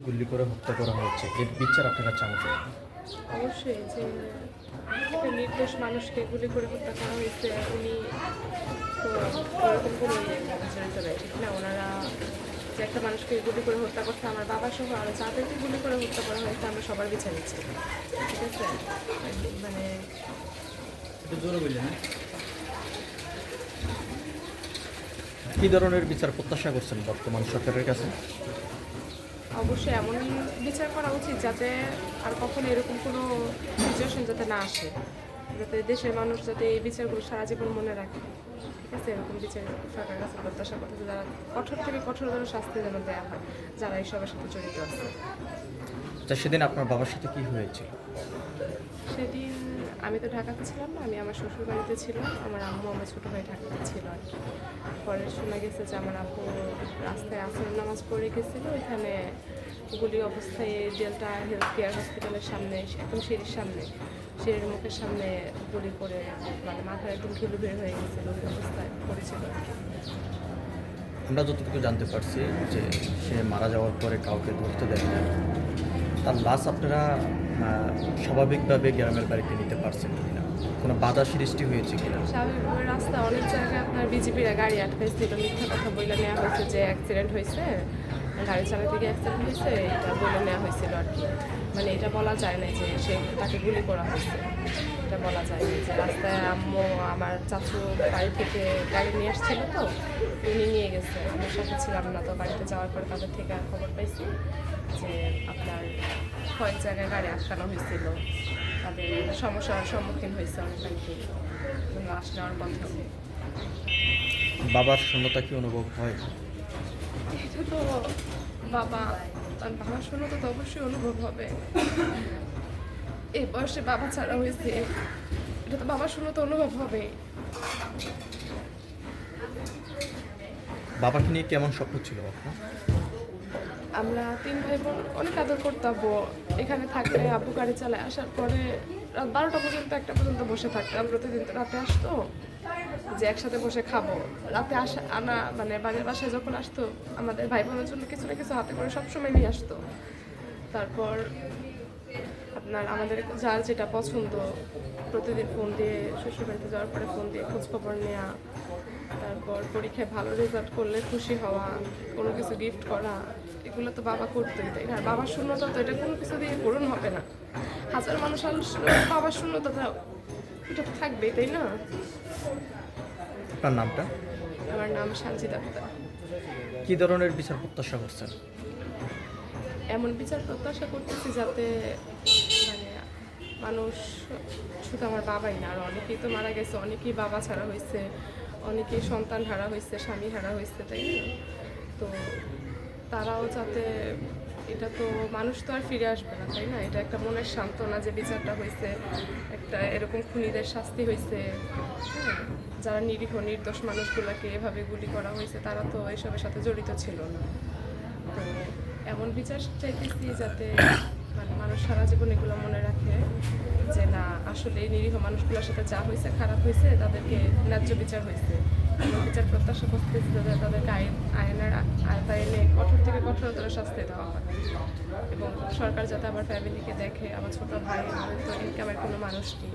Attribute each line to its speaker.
Speaker 1: গুলি করে হত্যা করা হয়েছে। এর বিচার আপনারা চান?
Speaker 2: অবশ্যই যে একটা নির্দোষ মানুষকে গুলি করে হত্যা করা হয়েছে উনি তো ওরকম কোনো ইয়ে ঠিক না। ওনারা যে একটা মানুষকে গুলি করে হত্যা করছে আমার বাবা সহ আরও যাদেরকে গুলি করে হত্যা করা হয়েছে আমরা সবার বিচার নিচ্ছি। ঠিক আছে? মানে
Speaker 1: কি ধরনের বিচার প্রত্যাশা করছেন বর্তমান সরকারের কাছে?
Speaker 2: অবশ্যই এমন বিচার করা উচিত যাতে আর কখনো এরকম কোনো সিচুয়েশন যাতে না আসে। যাতে দেশের মানুষ যাতে এই বিচারগুলো সারা জীবন মনে রাখে। ঠিক আছে? এরকম বিচার সরকারের কাছে প্রত্যাশা করতেছে যারা কঠোর থেকে কঠোরতর শাস্তি যেন দেওয়া হয়, যারা এইসবের সাথে জড়িত আছে।
Speaker 1: তা সেদিন আপনার বাবার সাথে কি হয়েছিল?
Speaker 2: সেদিন আমি তো ঢাকাতে ছিলাম না, আমি আমার শ্বশুর বাড়িতে ছিলাম, আমার আম্মু আমার ছোটো ভাই ঢাকাতে ছিল। পরে শোনা গেছে যে আমার আপু রাস্তায় আসর নামাজ পড়ে গেছিল, ওইখানে গুলি অবস্থায় ডেল্টা হেলথ কেয়ার হসপিটালের সামনে একদম সিঁড়ির সামনে, সিঁড়ির মুখের সামনে গুলি করে মানে মাথায় একদম ঘিলু বের হয়ে গেছিল ওই অবস্থায় পড়েছিল
Speaker 1: আমরা যতটুকু জানতে পারছি যে সে মারা যাওয়ার পরে কাউকে ধরতে দেয় না তার লাশ আপনারা স্বাভাবিকভাবে গ্রামের বাড়িতে নিতে পারছেন কিনা? কোনো বাধা সৃষ্টি হয়েছে কিনা?
Speaker 2: স্বাভাবিকভাবে রাস্তা অনেক জায়গায় আপনার বিজেপিরা গাড়ি আটকাইছিল মিথ্যা কথা বলে নেওয়া হয়েছে যে অ্যাক্সিডেন্ট হয়েছে। গাড়ি চালাতে গিয়ে অ্যাক্সিডেন্ট হয়েছে, এটা বলে নেওয়া হয়েছিল আর কি। মানে এটা বলা যায় না যে সে তাকে গুলি করা হয়েছে। এটা বলা যায় যে রাস্তায় আম্মু আমার চাচু বাড়ি থেকে গাড়ি নিয়ে আসছিল তো উনি নিয়ে গেছে। আমার সাথে ছিলাম না তো বাড়িতে যাওয়ার পর তাদের থেকে আর খবর পাইছি যে আপনার কয়েক জায়গায় গাড়ি আটকানো হয়েছিল। তাদের সমস্যার সম্মুখীন হয়েছে অনেক আর কি। নেওয়ার কথা
Speaker 1: বাবার শূন্যতা কি অনুভব হয়?
Speaker 2: এটা তো বাবা তার বাবা শুনে তো অবশ্যই অনুভব হবে। এই বয়সে বাবা ছাড়া হয়েছে। এটা তো বাবা শুনে তো অনুভব হবে।
Speaker 1: বাবাকে নিয়ে কেমন স্বপ্ন ছিল আপনার?
Speaker 2: আমরা তিন ভাই বোন অনেক আদর করতাম। এখানে থাকলে আব্বু গাড়ি চালায় আসার পরে রাত বারোটা পর্যন্ত একটা পর্যন্ত বসে থাকতাম। প্রতিদিন তো রাতে আসতো যে একসাথে বসে খাব। রাতে আসা আনা মানে বাড়ির বাসায় যখন আসতো আমাদের ভাই বোনের জন্য কিছু না কিছু হাতে করে সবসময় নিয়ে আসতো। তারপর আপনার আমাদের যার যেটা পছন্দ প্রতিদিন ফোন দিয়ে শ্বশুরবাড়িতে যাওয়ার পরে ফোন দিয়ে খোঁজখবর নেওয়া তারপর পরীক্ষায় ভালো রেজাল্ট করলে খুশি হওয়া কোনো কিছু গিফট করা এগুলো তো বাবা করতোই তাই না আর বাবার শূন্যতা তো এটা কোনো কিছু দিয়ে পূরণ হবে না। হাজার মানুষ বাবার শূন্যতা তো এটা তো থাকবেই তাই না?
Speaker 1: আপনার নামটা?
Speaker 2: আমার নাম সানজিদ আক্তার।
Speaker 1: কি ধরনের বিচার প্রত্যাশা করছেন?
Speaker 2: এমন বিচার প্রত্যাশা করতেছি যাতে মানুষ শুধু আমার বাবাই না আর অনেকেই তো মারা গেছে অনেকেই বাবা ছাড়া হয়েছে অনেকেই সন্তান হারা হয়েছে স্বামী হারা হয়েছে তাই না? তো তারাও যাতে এটা তো মানুষ তো আর ফিরে আসবে না তাই না? এটা একটা মনের সান্ত্বনা যে বিচারটা হয়েছে একটা এরকম খুনিদের শাস্তি হয়েছে। হ্যাঁ, যারা নিরীহ নির্দোষ মানুষগুলোকে এভাবে গুলি করা হয়েছে তারা তো এসবের সাথে জড়িত ছিল না। তো এমন বিচার চাইতেছি যাতে মানে মানুষ সারা জীবন এগুলো মনে রাখে যে না আসলে এই নিরীহ মানুষগুলোর সাথে যা হয়েছে, খারাপ হয়েছে, তাদেরকে ন্যায্য বিচার হয়েছে। বিচার প্রত্যাশা করতেছি যাতে তাদেরকে আইন, আইনের এনে কঠোর থেকে কঠোরতর শাস্তি দেওয়া হয়। এবং সরকার যাতে আমার ফ্যামিলিকে দেখে, আমার ছোটো ভাই, তো ইনকামের কোনো মানুষ নেই।